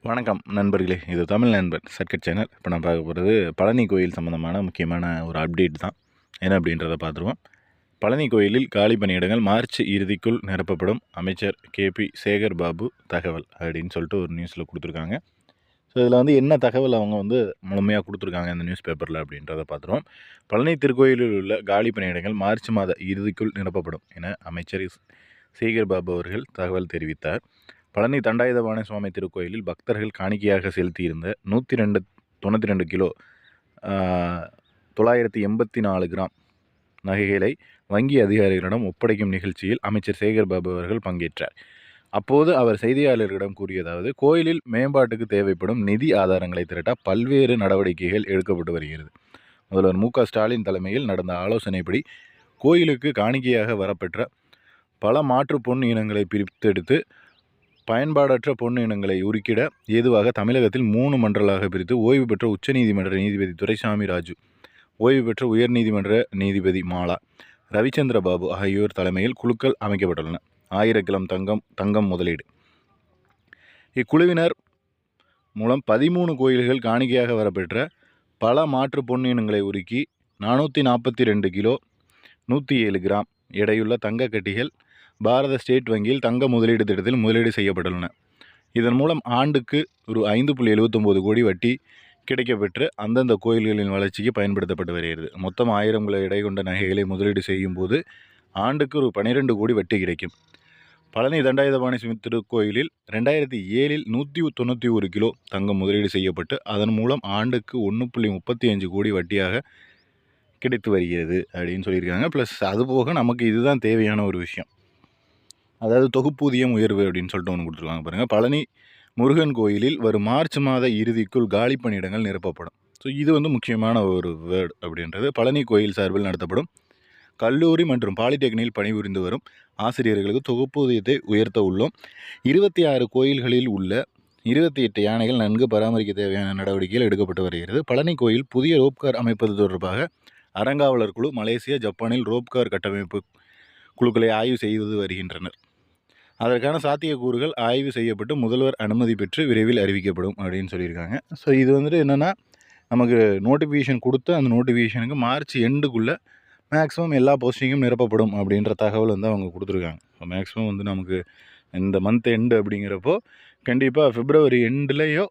வணக்கம் நண்பர்களே. இது தமிழ் நண்பர் சர்க்கட் சேனல். இப்போ நான் பார்க்க போகிறது பழனி கோயில் சம்மந்தமான முக்கியமான ஒரு அப்டேட் தான். என்ன அப்படின்றத பார்த்துருவோம். பழனி கோயிலில் காலி பணியிடங்கள் மார்ச் இறுதிக்குள் நிரப்பப்படும். அமைச்சர் கேபி சேகர் பாபு தகவல் அப்படின்னு சொல்லிட்டு ஒரு நியூஸில் கொடுத்துருக்காங்க. ஸோ இதில் வந்து என்ன தகவல் அவங்க வந்து முழுமையாக கொடுத்துருக்காங்க இந்த நியூஸ் பேப்பரில் அப்படின்றத பார்த்துருவோம். பழனி திருக்கோயிலில் உள்ள காலி பணியிடங்கள் மார்ச் மாத இறுதிக்குள் நிரப்பப்படும் என அமைச்சர் சேகர் பாபு அவர்கள் தகவல் தெரிவித்தார். பழனி தண்டாயுதபாணி சுவாமி திருக்கோயிலில் பக்தர்கள் காணிக்கையாக செலுத்தியிருந்த நூற்றி ரெண்டு தொண்ணூற்றி ரெண்டு கிலோ தொள்ளாயிரத்தி எண்பத்தி நாலு கிராம் நகைகளை வங்கி அதிகாரிகளிடம் ஒப்படைக்கும் நிகழ்ச்சியில் அமைச்சர் சேகர் பாபு அவர்கள் பங்கேற்றார். அப்போது அவர் செய்தியாளர்களிடம் கூறியதாவது கோயிலில் மேம்பாட்டுக்கு தேவைப்படும் நிதி ஆதாரங்களை திரட்ட பல்வேறு நடவடிக்கைகள் எடுக்கப்பட்டு வருகிறது. முதல்வர் மு. ஸ்டாலின் தலைமையில் நடந்த ஆலோசனைப்படி கோயிலுக்கு காணிக்கையாக வரப்பெற்ற பல மாற்று பொன் இனங்களை பிரித்தெடுத்து பயன்பாடற்ற பொண்ணு இனங்களை உருக்கிட ஏதுவாக தமிழகத்தில் மூணு மன்றலாக பிரித்து ஓய்வு பெற்ற உச்சநீதிமன்ற நீதிபதி துரைசாமி ராஜு ஓய்வு பெற்ற உயர்நீதிமன்ற நீதிபதி மாலா ரவிச்சந்திர பாபு ஆகியோர் தலைமையில் குழுக்கள் அமைக்கப்பட்டுள்ளன. ஆயிரம் தங்கம் தங்கம் முதலீடு. இக்குழுவினர் மூலம் பதிமூணு கோயில்கள் காணிக்கையாக வரப்பெற்ற பல மாற்று பொன்னினங்களை உருக்கி நானூற்றி நாற்பத்தி ரெண்டு கிலோ நூற்றி ஏழு கிராம் எடையுள்ள தங்க கட்டிகள் பாரத ஸ்டேட் வங்கியில் தங்க முதலீடு திட்டத்தில் முதலீடு செய்யப்பட்டுள்ளன. இதன் மூலம் ஆண்டுக்கு ஒரு ஐந்து புள்ளி எழுபத்தொம்போது கோடி வட்டி கிடைக்கப்பெற்று அந்தந்த கோயில்களின் வளர்ச்சிக்கு பயன்படுத்தப்பட்டு வருகிறது. மொத்தம் ஆயிரம் கிலோ எடை கொண்ட நகைகளை முதலீடு செய்யும் போது ஆண்டுக்கு ஒரு பன்னிரெண்டு கோடி வட்டி கிடைக்கும். பழனி தண்டாயுதபாணி திருக்கோயிலில் ரெண்டாயிரத்தி ஏழில் நூற்றி தொண்ணூற்றி ஒரு கிலோ தங்கம் முதலீடு செய்யப்பட்டு அதன் மூலம் ஆண்டுக்கு ஒன்று புள்ளி முப்பத்தி அஞ்சு கோடி வட்டியாக கிடைத்து வருகிறது அப்படின்னு சொல்லியிருக்காங்க. ப்ளஸ் அதுபோக நமக்கு இதுதான் தேவையான ஒரு விஷயம். அதாவது தொகுப்பூதியம் உயர்வு அப்படின்னு சொல்லிட்டு ஒன்று கொடுத்துருக்காங்க பாருங்கள் பழனி முருகன் கோயிலில் வரும் மார்ச் மாத இறுதிக்குள் காலி பணியிடங்கள் நிரப்பப்படும். ஸோ இது வந்து முக்கியமான ஒரு வேர்டு அப்படின்றது. பழனி கோயில் சார்பில் நடத்தப்படும். கல்லூரி மற்றும் பாலிடெக்னில் பணிபுரிந்து வரும் ஆசிரியர்களுக்கு தொகுப்பூதியத்தை உயர்த்த உள்ளோம். இருபத்தி ஆறு கோயில்களில் உள்ள இருபத்தி எட்டு யானைகள் நன்கு பராமரிக்க தேவையான நடவடிக்கைகள் எடுக்கப்பட்டு வருகிறது. பழனி கோயில் புதிய ரோப்கார் அமைப்பது தொடர்பாக அறங்காவலர் குழு மலேசியா ஜப்பானில் ரோப்கார் கட்டமைப்பு குழுக்களை ஆய்வு செய்து வருகின்றனர். அதற்கான சாத்தியக்கூறுகள் ஆய்வு செய்யப்பட்டு முதல்வர் அனுமதி பெற்று விரைவில் அறிவிக்கப்படும் அப்படின்னு சொல்லியிருக்காங்க. ஸோ இது வந்துட்டு என்னென்னா நமக்கு நோட்டிஃபிகேஷன் கொடுத்து அந்த நோட்டிஃபிகேஷனுக்கு மார்ச் எண்டுக்குள்ளே மேக்ஸிமம் எல்லா போஸ்டிங்கும் நிரப்பப்படும் அப்படின்ற தகவல் வந்து அவங்க கொடுத்துருக்காங்க. ஸோ மேக்ஸிமம் வந்து நமக்கு இந்த மந்த் எண்டு அப்படிங்கிறப்போ கண்டிப்பாக ஃபிப்ரவரி எண்டுலேயோ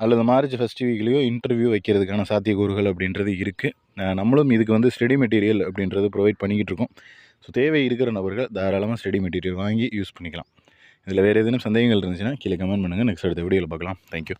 அல்லது மார்ச் ஃபஸ்ட் வீக்லேயோ இன்டர்வியூ வைக்கிறதுக்கான சாத்தியக்கூறுகள் அப்படின்றது இருக்குது நம்மளும் இதுக்கு வந்து ஸ்டடி மெட்டீரியல் அப்படின்றது ப்ரொவைட் பண்ணிக்கிட்டு இருக்கோம். ஸோ தேவை இருக்கிற நபர்கள் தாராளமாக ஸ்டடி மெட்டீரியல் வாங்கி யூஸ் பண்ணிக்கலாம். இதில் வேறு எதுவும் சந்தேகங்கள் இருந்துச்சுன்னா கீழே கமெண்ட் பண்ணுங்கள் நெக்ஸ்ட் அடுத்த வீடியோவில் பார்க்கலாம். தேங்க்யூ